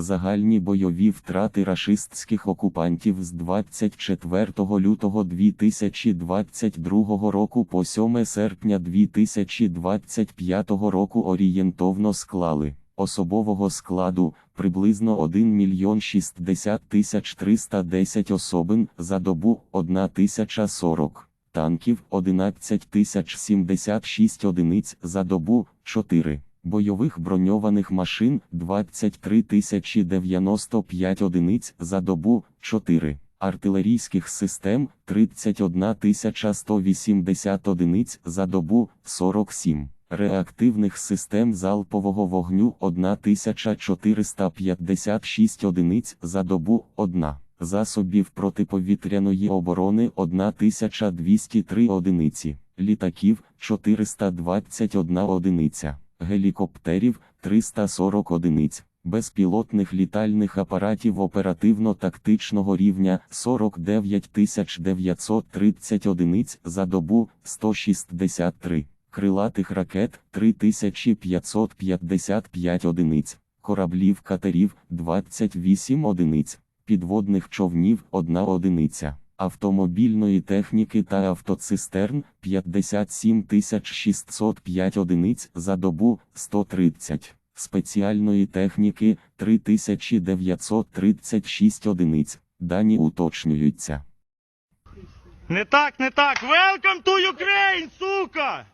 Загальні бойові втрати рашистських окупантів з 24 лютого 2022 року по 7 серпня 2025 року орієнтовно склали особового складу приблизно 1 мільйон 60 тисяч 310 особин за добу 1 тисяча 40 танків 11 тисяч 76 одиниць за добу 4. Бойових броньованих машин 23 тисячі 95 одиниць за добу 4. Артилерійських систем 31 180 одиниць за добу 47. Реактивних систем залпового вогню 1456 одиниць за добу 1. Засобів протиповітряної оборони 1203 одиниці, літаків 421 одиниця, гелікоптерів 340 одиниць, безпілотних літальних апаратів оперативно-тактичного рівня 49 930 одиниць за добу 163, крилатих ракет 3555 одиниць, кораблів катерів 28 одиниць підводних човнів 1 одиниця, автомобільної техніки та автоцистерн 57 605 одиниць за добу 130, спеціальної техніки 3936 одиниць. Дані уточнюються. Не так, не так. Welcome to Ukraine, сука!